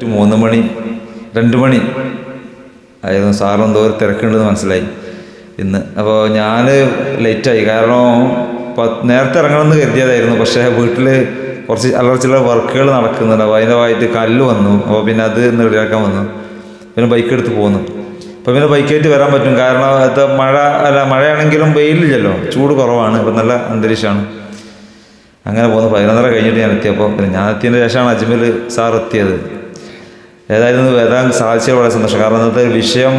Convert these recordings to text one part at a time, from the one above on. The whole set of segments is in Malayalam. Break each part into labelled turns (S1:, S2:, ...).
S1: ഒരു മൂന്ന് മണി രണ്ട് മണി. ആയിരുന്നു സാറും എന്തോ ഒരു തിരക്കുണ്ടെന്ന് മനസ്സിലായി. ഇന്ന് അപ്പോൾ ഞാൻ ലേറ്റായി. കാരണം നേരത്തെ ഇറങ്ങണമെന്ന് കരുതിയതായിരുന്നു. പക്ഷേ വീട്ടിൽ കുറച്ച് അല്ലറ വർക്കുകൾ നടക്കുന്നുണ്ട്. അപ്പോൾ അതിന്റെ ഭാഗമായിട്ട് കല്ല് വന്നു. അപ്പോൾ പിന്നെ അത് റെഡിയാക്കാൻ വന്നു. പിന്നെ ബൈക്ക് എടുത്ത് പോന്നു. അപ്പോൾ പിന്നെ ബൈക്കായിട്ട് വരാൻ പറ്റും. കാരണം അത് മഴ അല്ല മഴയാണെങ്കിലും വെയിലില്ലല്ലോ. ചൂട് കുറവാണ്. ഇപ്പം നല്ല അന്തരീക്ഷമാണ്. അങ്ങനെ പോകുന്നു പതിനൊന്നര കഴിഞ്ഞിട്ട് ഞാൻ എത്തിയപ്പോൾ പിന്നെ ഞാൻ എത്തിയതിന് ശേഷമാണ് അജ്മൽ സാർ എത്തിയത്. ഏതായാലും വരാൻ സാധിച്ചത് വളരെ സന്തോഷം. കാരണം ഇന്നത്തെ വിഷയം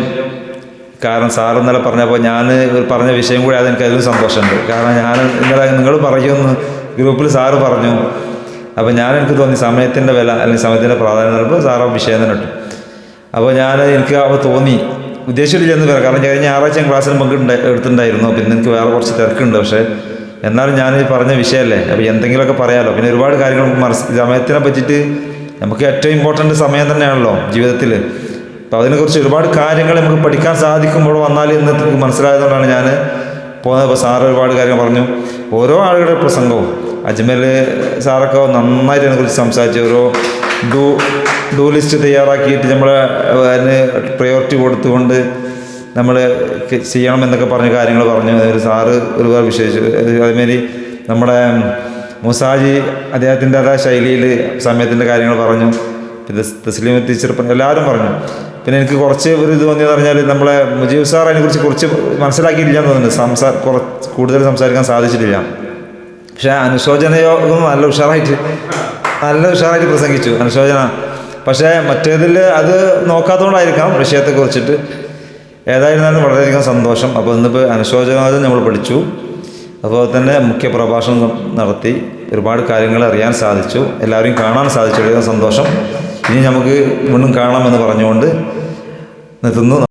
S1: കാരണം സാർ ഇന്നലെ പറഞ്ഞപ്പോൾ ഞാൻ പറഞ്ഞ വിഷയം കൂടി അതെനിക്ക് അതിലും സന്തോഷമുണ്ട്. കാരണം ഞാൻ ഇന്നലെ നിങ്ങൾ പറയുമെന്ന് ഗ്രൂപ്പിൽ സാറ് പറഞ്ഞു. അപ്പോൾ ഞാൻ എനിക്ക് തോന്നി സമയത്തിന്റെ വില അല്ലെങ്കിൽ സമയത്തിന്റെ പ്രാധാന്യം നൽകുമ്പോൾ സാറ് വിഷയം തന്നെ ഇട്ടു. അപ്പോൾ ഞാൻ എനിക്ക് അപ്പോൾ തോന്നി ഉദ്ദേശിച്ചു ചെന്ന് വരാം കാരണം കഴിഞ്ഞ ഞായറാഴ്ച ക്ലാസ്സിൽ പങ്കിട്ടുണ്ട് എടുത്തിട്ടുണ്ടായിരുന്നു. പിന്നെ എനിക്ക് വേറെ കുറച്ച് തിരക്കുണ്ട്. പക്ഷേ എന്നാലും ഞാൻ പറഞ്ഞ വിഷയമല്ലേ? അപ്പോൾ എന്തെങ്കിലുമൊക്കെ പറയാമല്ലോ പിന്നെ ഒരുപാട് കാര്യങ്ങൾ മനസ്സ് സമയത്തിനെ പറ്റിയിട്ട് നമുക്ക് ഏറ്റവും ഇമ്പോർട്ടന്റ് സമയം തന്നെയാണല്ലോ ജീവിതത്തിൽ അപ്പോൾ അതിനെക്കുറിച്ച് ഒരുപാട് കാര്യങ്ങൾ നമുക്ക് പഠിക്കാൻ സാധിക്കുമ്പോൾ വന്നാൽ ഇന്ന് മനസ്സിലായതുകൊണ്ടാണ് ഞാൻ പോകുന്നത് അപ്പോൾ സാറ് ഒരുപാട് കാര്യങ്ങൾ പറഞ്ഞു. ഓരോ ആളുകളുടെ പ്രസംഗവും അജ്മൽ സാറൊക്കെ നന്നായിട്ട് അതിനെക്കുറിച്ച് സംസാരിച്ചു. ഓരോ ഡൂ ഡൂ ലിസ്റ്റ് തയ്യാറാക്കിയിട്ട് നമ്മൾ അതിന് പ്രയോറിറ്റി കൊടുത്തുകൊണ്ട് നമ്മൾ ചെയ്യണം എന്നൊക്കെ പറഞ്ഞ കാര്യങ്ങൾ പറഞ്ഞു. സാറ് ഒരുപാട് വിശേഷിച്ചു അതുമാതിരി നമ്മുടെ മുസാജി അദ്ദേഹത്തിന്റെതായ ശൈലിയിൽ സമയത്തിന്റെ കാര്യങ്ങൾ പറഞ്ഞു. പിന്നെ തസ്ലീം ടീച്ചർ എല്ലാവരും പറഞ്ഞു. പിന്നെ എനിക്ക് കുറച്ച് ഒരു ഇത് തോന്നിയെന്ന് പറഞ്ഞാൽ നമ്മളെ മുജീബ് സാർ അതിനെക്കുറിച്ച് കുറച്ച് മനസ്സിലാക്കിയിട്ടില്ല എന്ന് തോന്നുന്നു സംസാ കുറച്ച് കൂടുതൽ സംസാരിക്കാൻ സാധിച്ചിട്ടില്ല. പക്ഷേ അനുശോചന യോഗം നല്ല ഉഷാറായിട്ട് നല്ല ഉഷാറായിട്ട് പ്രസംഗിച്ചു അനുശോചന. പക്ഷേ മറ്റേതിൽ അത് നോക്കാത്തതുകൊണ്ടായിരിക്കാം വിഷയത്തെ കുറിച്ചിട്ട് ഏതായിരുന്നാലും വളരെയധികം സന്തോഷം. അപ്പോൾ ഇന്നിപ്പോൾ അനുശോചനം നമ്മൾ പഠിച്ചു. അതുപോലെ തന്നെ മുഖ്യ പ്രഭാഷണം നടത്തി ഒരുപാട് കാര്യങ്ങൾ അറിയാൻ സാധിച്ചു. എല്ലാവരെയും കാണാൻ സാധിച്ചു. സന്തോഷം. ഇനി നമുക്ക് വീണ്ടും കാണാമെന്ന് പറഞ്ഞുകൊണ്ട് നിർത്തുന്നു.